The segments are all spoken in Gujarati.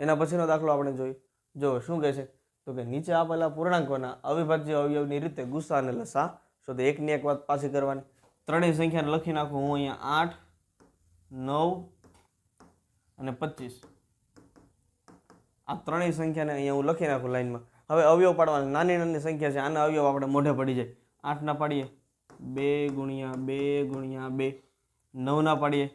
એના પછીનો દાખલો આપણે જોઈએ જો શું કહે છે? તો કે નીચે આપેલા પૂર્ણાંકોના અવિભાજ્ય અવયવની રીતે ગુસ્સા અને લસા. શોધો એકની એક વાત પાછી કરવાની. ત્રણેય સંખ્યાને લખી નાખું હું અહીંયા આઠ, નવ અને પચીસ. આ ત્રણેય સંખ્યાને અહીંયા હું લખી નાખું લાઈનમાં. હવે અવયવ પાડવાના નાની નાની સંખ્યા છે. આના અવયવ આપણે મોઢે પડી જાય. આઠના પાડીએ. બે ગુણ્યા બે ગુણ્યા બે. નવના પાડીએ.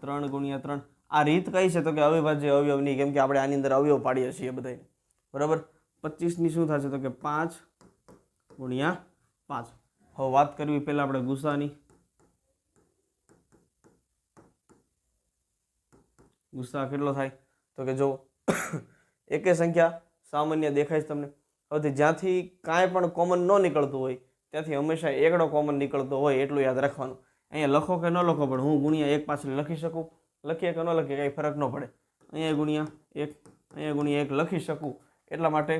ત્રણ ગુણ્યા ત્રણ. આ રીત કઈ છે? તો કે અવિભાજ્ય, અવયવની, કેમ કે આપણે આની અંદર અવયવ પાડીએ છીએ બધા બરાબર? પચીસની શું થશે? તો કે પાંચ ગુણ્યા પાંચ. હવે વાત કરવી પહેલાં આપણે ગુસ્સાની ગુસ્સા કેટલો થાય? તો કે જો એકે સંખ્યા સામાન્ય દેખાય છે તમને. હવે જ્યાંથી કાંઈ પણ કોમન ન નીકળતું હોય, ત્યાંથી હંમેશા એકડો કોમન નીકળતો હોય એટલું યાદ રાખવાનું. અહીંયા લખો કે ન લખો, પણ હું ગુણ્યા એક પાછળ લખી શકું? લખીએ કે ન લખીએ, કાંઈ ફરક ન પડે. અહીંયા ગુણ્યા એક, અહીંયા ગુણ્યા એક લખી શકું. એટલા માટે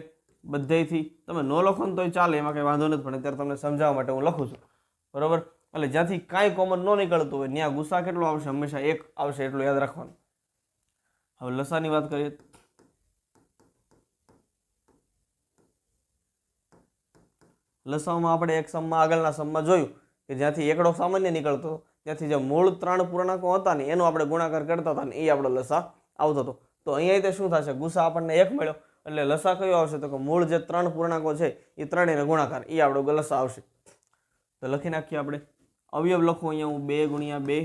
બધેથી તમે ન લખો ને તોય ચાલે, એમાં કંઈ વાંધો નથી, પણ અત્યારે તમને સમજાવવા માટે હું લખું છું. બરાબર? એટલે જ્યાંથી કાંઈ કોમન ન નીકળતું હોય, ત્યાં ગુસ્સા કેટલો આવશે? હંમેશા એક આવશે એટલું યાદ રાખવાનું. હવે લસાની વાત કરીએ. લસામાં આપણે એક સમમાં, આગળના સમમાં જોયું કે જ્યાંથી એકડો સામાન્ય નીકળતો ત્યાંથી જે મૂળ ત્રણ પૂર્ણાંકો હતા ને, એનો આપણે ગુણાકાર કરતા હતા ને એ આપણો લસા આવતો હતો. તો અહીંયા તે શું થશે? ગુસ્સા આપણને એક મળ્યો. એટલે લસા કયો આવશે? તો કે મૂળ જે ત્રણ પૂર્ણાંકો છે એ ત્રણેયનો ગુણાકાર એ આપણો લસા આવશે. તો લખી નાખીએ આપણે. અવયવ લખું અહીંયા હું બે ગુણ્યા બે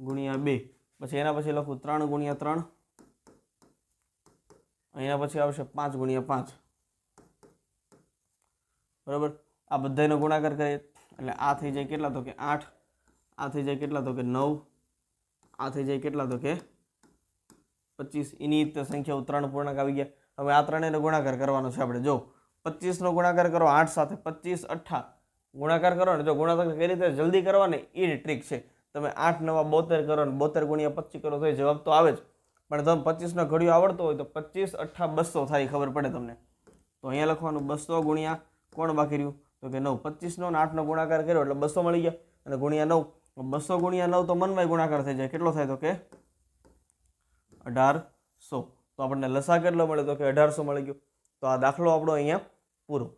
ગુણ્યા બે. પછી એના પછી લખું ત્રણ ગુણ્યા ત્રણ. એના પછી આવશે પાંચ ગુણ્યા પાંચ. બરાબર? આ બધાનો ગુણાકાર કરીએ. એટલે આ થઈ જાય કેટલા? તો કે આઠ. આ થઈ જાય કેટલા તો કે નવ. આ થઈ જાય કેટલા તો કે પચીસ. એની સંખ્યાઓ ત્રણ પૂર્ણાંક આવી ગયા. હવે આ ત્રણેયનો ગુણાકાર કરવાનો છે આપણે. જો પચીસનો ગુણાકાર કરો આઠ સાથે. પચીસ અઠ્ઠા ગુણાકાર કરો ને જો ગુણાકાર કઈ રીતે જલ્દી કરવાને એ ટ્રીક છે. તમે આઠ નવા બોતેર કરો ને બોતેર ગુણ્યા પચીસ કરો તો જવાબ તો આવે જ. પણ તમે પચીસનો ઘડિયો આવડતો હોય તો પચીસ અઠ્ઠા બસો થાય ખબર પડે તમને. તો અહીંયા લખવાનું બસો ગુણ્યા કોણ બાકી રહ્યું? તો કે નવ. પચીસનો ને આઠનો ગુણાકાર કર્યો એટલે બસો મળી ગયા. અને ગુણ્યા નવ. બસો ગુણ્યા નવ તો મનમાંય ગુણાકાર થઈ જાય. કેટલો થાય તો કે? અઢારસો. તો આપણને લસા કેટલો મળે તો કે અઢારસો મળી ગયો. તો આ દાખલો આપણો અહીંયા પૂરો.